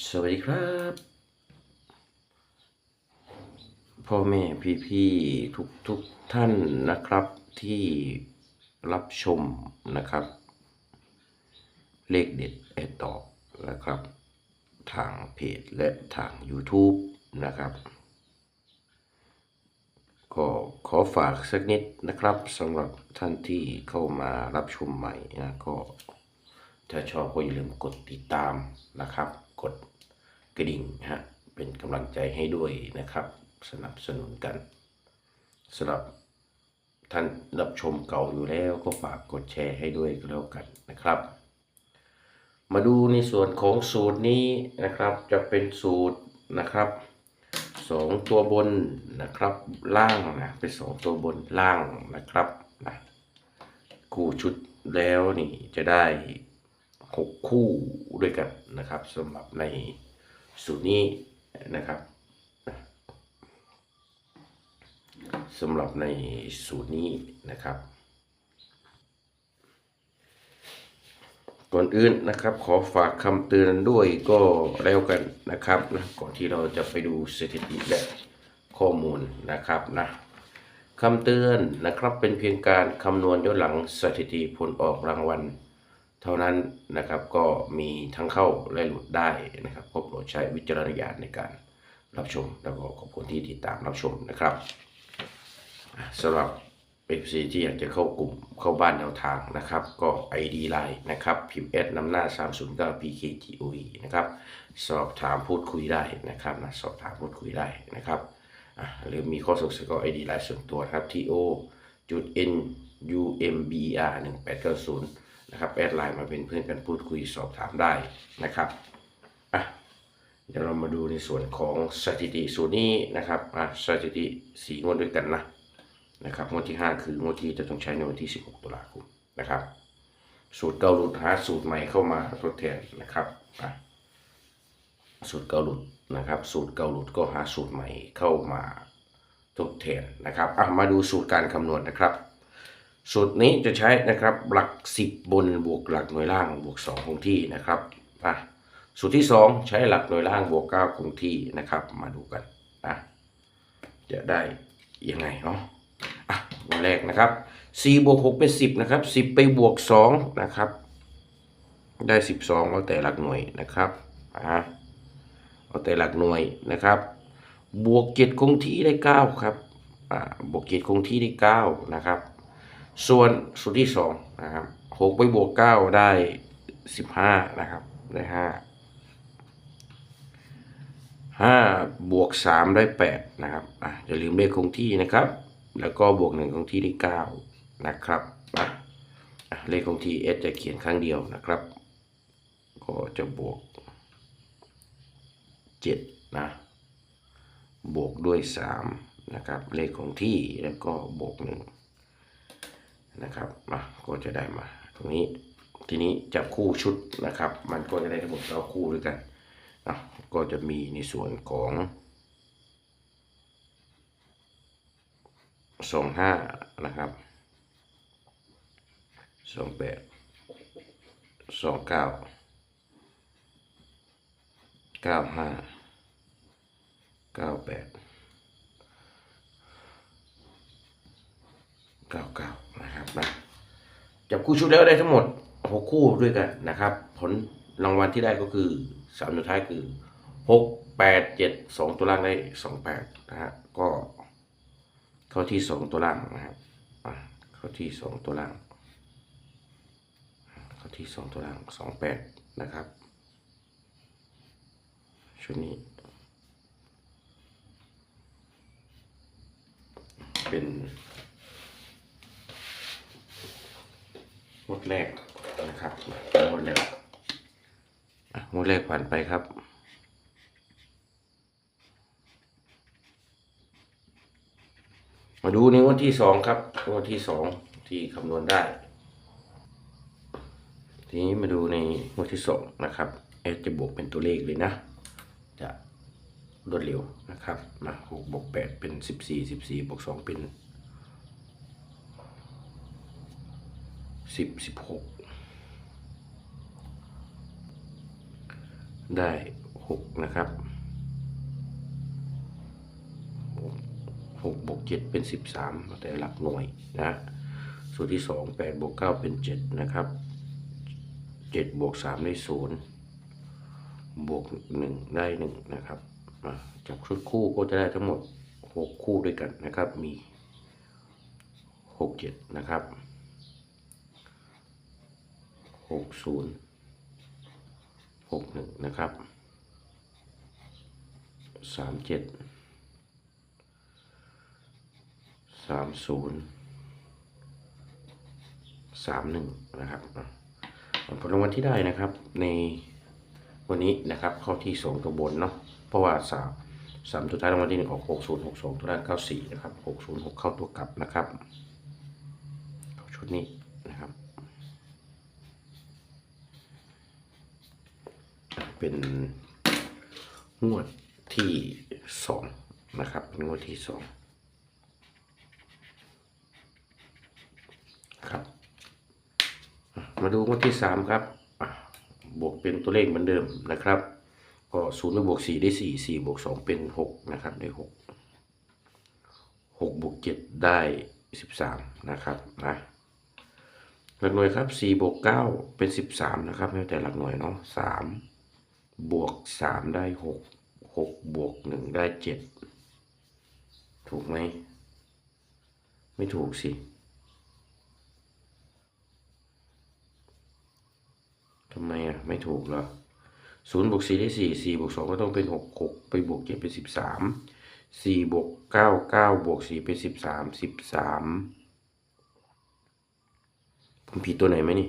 สวัสดีครับ พ่อแม่พี่พี่ทุกทุกท่านนะครับที่รับชมนะครับ เลขเด็ดแอดตอกนะครับ ทางเพจและทาง YouTube นะครับ ก็ขอฝากสักนิดนะครับสำหรับท่านที่เข้ามารับชมใหม่นะก็ ถ้าชอบก็อย่าลืมกดติดตามนะครับ กดกระดิ่งนะฮะเป็นกำลังใจให้ด้วยนะครับ สนับสนุนกันสำหรับท่านรับชมเก่าอยู่แล้วก็ฝากกดแชร์ให้ด้วยก็แล้วกันนะครับ มาดูในส่วนของสูตรนี้นะครับจะเป็นสูตรนะครับสองตัวบนนะครับล่างนะเป็นสองตัวบนล่างนะครับนะคู่ชุดแล้วนี่จะได้ หกคู่ด้วยกันนะครับสำหรับในสูตรนี้นะครับสำหรับในสูตรนี้นะครับ ก่อนอื่นนะครับขอฝากคำเตือนด้วยก็แล้วกันนะครับนะก่อนที่เราจะไปดูสถิติและข้อมูลนะครับนะคำเตือนนะครับเป็นเพียงการคำนวณย้อนหลังสถิติผลออกรางวัล เท่านั้นนะครับก็มีทั้งเข้าและหลุดได้นะครับก็โปรดใช้วิจารณญาณในการรับชม แล้วก็ขอบคุณที่ติดตามรับชมนะครับสำหรับ FC ที่อยากจะเข้ากลุ่มเข้าบ้านแนวทางนะครับ ก็ ID Line นะครับ พิมพ์ S นำหน้า 309 PKGOE นะครับ สอบถามพูดคุยได้นะครับนะสอบถามพูดคุยได้นะครับ หรือมีข้อสงสัยก็ ID Line ส่วนตัวครับ TO จุด N U M B R 1890 นะครับแอดไลน์มาเป็นเพื่อนกันพูดคุยสอบถามได้นะครับอะเดี๋ยวเรามาดูในส่วนของสถิติสูตรนี้นะครับอะสถิติสีงวดด้วยกันนะนะครับงวดที่ 5 คืองวดที่จะต้องใช้ในวันที่ 16 ตุลาคมนะครับ สูตรเก่าหลุดหาสูตรใหม่เข้ามาทดแทนนะครับอะสูตรเก่าหลุดนะครับ สูตรเก่าหลุดก็หาสูตรใหม่เข้ามาทดแทนนะครับอะมาดูสูตรการคำนวณนะครับ สูตรนี้จะใช้นะครับหลัก 10 บนบวกหลักหน่วยล่างบวก 2 คงที่นะครับอะสูตรที่ 2 ใช้หลักหน่วยล่างบวก 9 คงที่นะครับ มาดูกันอะจะได้ยังไงเนาะอะวันแรกนะครับ4บวก6เป็น 10นะครับ10 ไปบวก2นะครับได้ 12เอาแต่หลักหน่วยนะครับอะเอาแต่หลักหน่วยนะครับ บวก 7 คงที่ได้ 9 ครับอ่าบวก 7 คงที่ได้ 9 นะครับ ส่วนสูตรที่สองนะครับหกไปบวกเก้าได้สิบห้านะครับได้ห้าห้าบวกสามได้แปดนะครับอะอย่าลืมเลขคงที่นะครับ แล้วก็บวกหนึ่งคงที่ได้เก้านะครับอะเลขคงที่เอสจะเขียนครั้งเดียวนะครับ ก็จะบวกเจ็ดนะบวกด้วยสามนะครับเลขของที่แล้วก็บวกหนึ่ง นะครับมาก็จะได้มาตรงนี้ทีนี้จับคู่ชุดนะครับ มันก็จะได้ทั้งหมดเราคู่ด้วยกันนะก็จะมีในส่วนของสองห้านะครับสองแปดสองเก้าเก้าห้าเก้าแปดเก้าเก้า นะจับคู่ชุดแล้วได้ทั้งหมดหกคู่ด้วยกันนะครับ ผลรางวัลที่ได้ก็คือสามสุดท้ายคือหกแปดเจ็ดสองตัวล่างได้สองแปดนะฮะก็เข้าที่สองตัวล่างนะครับเข้าที่สองตัวล่างเข้าที่สองตัวล่างสองแปดนะครับชุดนี้ เป็น งวดแรกนะครับงวดแรกอะงวดแรกผ่านไปครับมาดูในงวดที่สองครับงวดที่สองที่คำนวณได้ ทีนี้มาดูในงวดที่สองนะครับเอสจะบวกเป็นตัวเลขเลยนะ จะรวดเร็วนะครับมาหกบวกแปดเป็นสิบสี่สิบสี่บวกสองเป็น สิบสิบหกได้หกนะครับหกบวกเจ็ดเป็นสิบสามแต่หลักหน่วยนะสูตรที่สองแปดบวกเก้าเป็นเจ็ดนะครับเจ็ดบวกสามได้ศูนย์บวกหนึ่งได้หนึ่งนะครับจับชุดคู่ก็จะได้ทั้งหมดหกคู่ด้วยกันนะครับมีหกเจ็ดนะครับ หกศูนย์หกหนึ่งนะครับสามเจ็ดสามศูนย์สามหนึ่งนะครับผลรางวัลที่ได้นะครับในวันนี้นะครับเข้าที่สองตัวบนเนาะเพราะว่าสามสามตัวท้ายรางวัลที่หนึ่งออกหกศูนย์หกสองตัวล่างเก้าสี่นะครับหกศูนย์หกเข้าตัวกลับนะครับเข้าชุดนี้นะครับ เป็นงวดที่สองนะครับเป็นงวดที่สองครับ มาดูงวดที่สามครับบวกเป็นตัวเลขเหมือนเดิมนะครับ ก็ศูนย์บวกสี่ได้สี่สี่บวกสองเป็นหกนะครับได้หกหกบวกเจ็ดได้สิบสามนะครับนะหลักหน่วยครับสี่บวกเก้าเป็นสิบสามนะครับแล้วแต่หลักหน่วยเนาะสาม บวกสามได้หกหกบวกหนึ่งได้เจ็ดถูกไหม ไม่ถูกสิทำไมอะ ไม่ถูกเหรอศูนย์บวกสี่ได้สี่สี่บวกสองก็ต้องเป็นหกหกไปบวกเจ็ดเป็นสิบสามสี่บวกเก้าเก้าบวกสี่เป็นสิบสามสิบสามผมผิดตัวไหนไหมนี่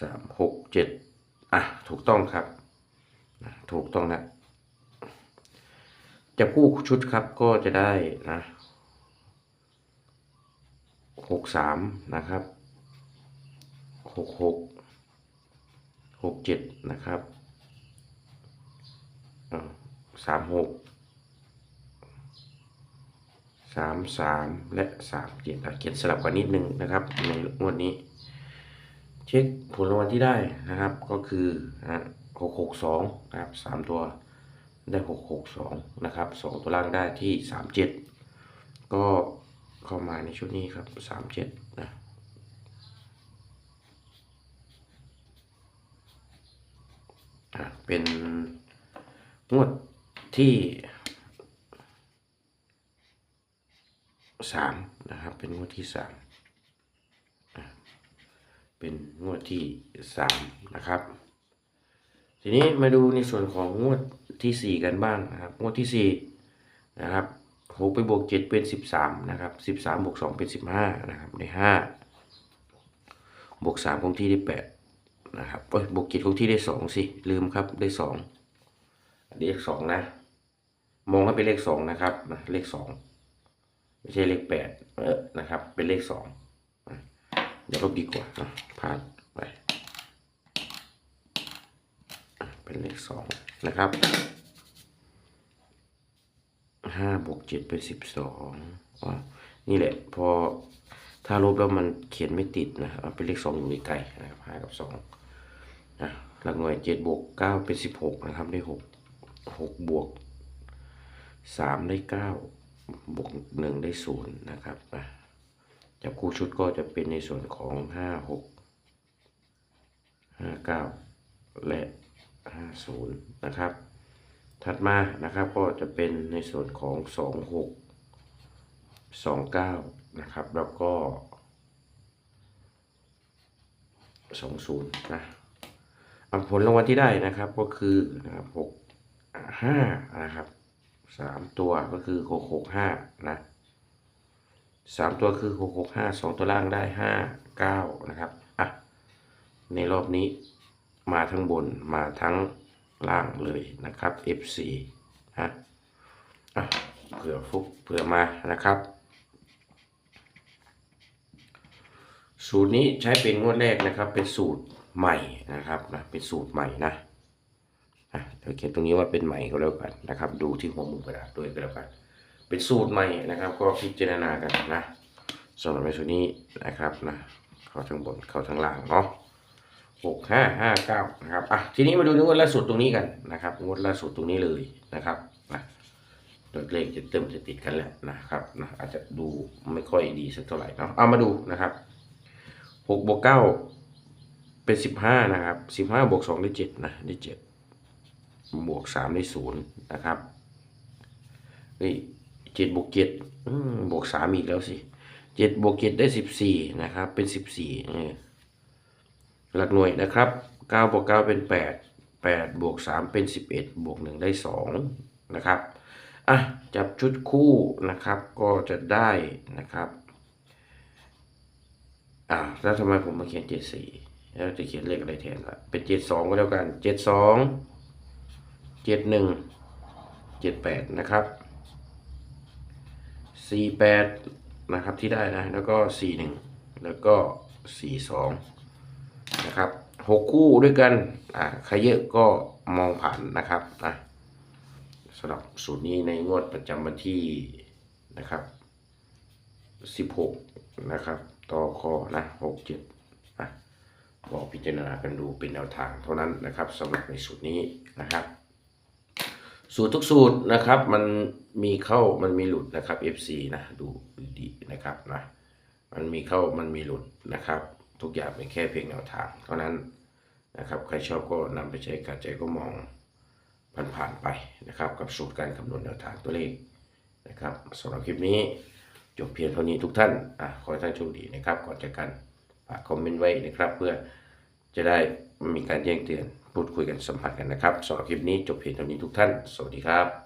สามหกเจ็ด อะถูกต้องครับถูกต้องนะจะคู่ชุดครับก็จะได้นะหกสามนะครับหกหกหกเจ็ดนะครับสามหกสามสามและสามเจ็ดเขียนสลับกันนิดนึงนะครับในงวดนี้ เช็คผลรางวัลที่ได้นะครับ ก็คือหกหกสองนะครับสามตัวได้หกหกสองนะครับสองตัวล่างได้ที่สามเจ็ดก็เข้ามาในชุดนี้ครับสามเจ็ดนะอะเป็นงวดที่สามนะครับ เป็นงวดที่สาม เป็นงวดที่สามนะครับ ทีนี้มาดูในส่วนของงวดที่สี่กันบ้างนะครับ งวดที่สี่นะครับหกไปบวกเจ็ดเป็นสิบสามนะครับสิบสามบวกสองเป็นสิบห้านะครับได้ห้าบวกสามคงที่ได้แปดนะครับเอ้ยบวกเจ็ดคงที่ได้สองสิลืมครับได้สองอันนี้เลขสองนะ มองให้เป็นเลขสองนะครับนะเลขสองไม่ใช่เลขแปดเออนะครับ เป็นเลขสอง เดี๋ยวลบดีกว่านะผ่านไป เป็นเลขสองนะครับห้าบวกเจ็ดเป็นสิบสองอ๋อนี่แหละ พอถ้าลบแล้วมันเขียนไม่ติดนะครับเป็นเลขสองอยู่ไกลๆนะครับห้ากับสองนะหลักหน่วยเจ็ดบวกเก้าเป็นสิบหกนะครับได้หกหกบวกสามได้เก้าบวกหนึ่งได้ศูนย์นะครับอะ จับคู่ชุดก็จะเป็นในส่วนของห้าหกห้าเก้าและห้าศูนะครับ ถัดมานะครับก็จะเป็นในส่วนของสองหกสองเก้านะครับ แล้วก็สองศูนะอะผลรางวัลที่ได้นะครับก็คือนะครับหกห้านะครับสามตัวก็คือหกหกห้านะ สามตัวคือหกหกห้าสองตัวล่างได้ห้าเก้านะครับอะในรอบนี้มาทั้งบนมาทั้งล่างเลยนะครับ F4 ฮะอะเผื่อฟุกเผื่อมานะครับ สูตรนี้ใช้เป็นงวดแรกนะครับ เป็นสูตรใหม่นะครับนะเป็นสูตรใหม่นะอะเดี๋ยวเขียนตรงนี้ว่าเป็นใหม่ก็แล้วกันนะครับ ดูที่หัวมุมกระดาษด้วยก็แล้วกัน เป็นสูตรใหม่นะครับ ก็พิจารณากันนะสำหรับในส่วนนี้นะครับนะเข้าทั้งบนเข้าทั้งล่างเนาะหกห้าห้าเก้านะครับอะทีนี้มาดูงวดล่าสุดตรงนี้กันนะครับงวดล่าสุดตรงนี้เลยนะครับนะตัวเลขจะเติมจะติดกันแหล้วนะครับนะอาจจะดูไม่ค่อยดีสักเท่าไหร่เนาะเอามาดูนะครับหกบวกเก้าเป็นสิบห้านะครับสิบห้าบวกสองได้เจ็ดนะได้เจ็ดบวกสามได้ศูนย์นะครับนี่ เจ็ดบวกเจ็ดบวกสามอีกแล้วสิเจ็ดบวกเจ็ดได้สิบสี่นะครับ เป็นสิบสี่นี่หลักหน่วยนะครับ9บวก9เป็น8 8บวก3เป็น11บเอ็ดบวก1ได้2นะครับอะจับชุดคู่นะครับก็จะได้นะครับอ่าแล้วทำไมผมมาเขียน74แล้วจะเขียนเลขอะไรแทนล่ะเป็น72ก็แล้วกัน72 71 78นะครับ 48นะครับที่ได้นะ แล้วก็41แล้วก็42นะครับหกคู่ด้วยกันอ่าใครเยอะก็มองผ่านนะครับนะสำหรับสูตรนี้ในงวดประจำวันที่นะครับสิบหกนะครับต่อคอนะหกเจ็ดอะบอกพิจารณากันดูเป็นแนวทางเท่านั้นนะครับสำหรับในสูตรนี้นะครับ สูตรทุกสูตรนะครับ มันมีเข้ามันมีหลุดนะครับ FC นะดูดีนะครับนะมันมีเข้ามันมีหลุดนะครับ ทุกอย่างเป็นแค่เพียงแนวทาง เท่านั้นนะครับ ใครชอบก็นำไปใช้การใจก็มองผ่านๆไปนะครับ กับสูตรการคำนวณแนวทางตัวเลขนะครับสำหรับคลิปนี้จบเพียงเท่านี้ทุกท่านอะขอให้ท่านโชคดีนะครับก่อนจากกันฝากคอมเมนต์ไว้นะครับ เพื่อจะได้มีการแจ้งเตือน พูดคุยกันสัมผัสกันนะครับสำหรับคลิปนี้จบเพียงเท่านี้ทุกท่าน สวัสดีครับ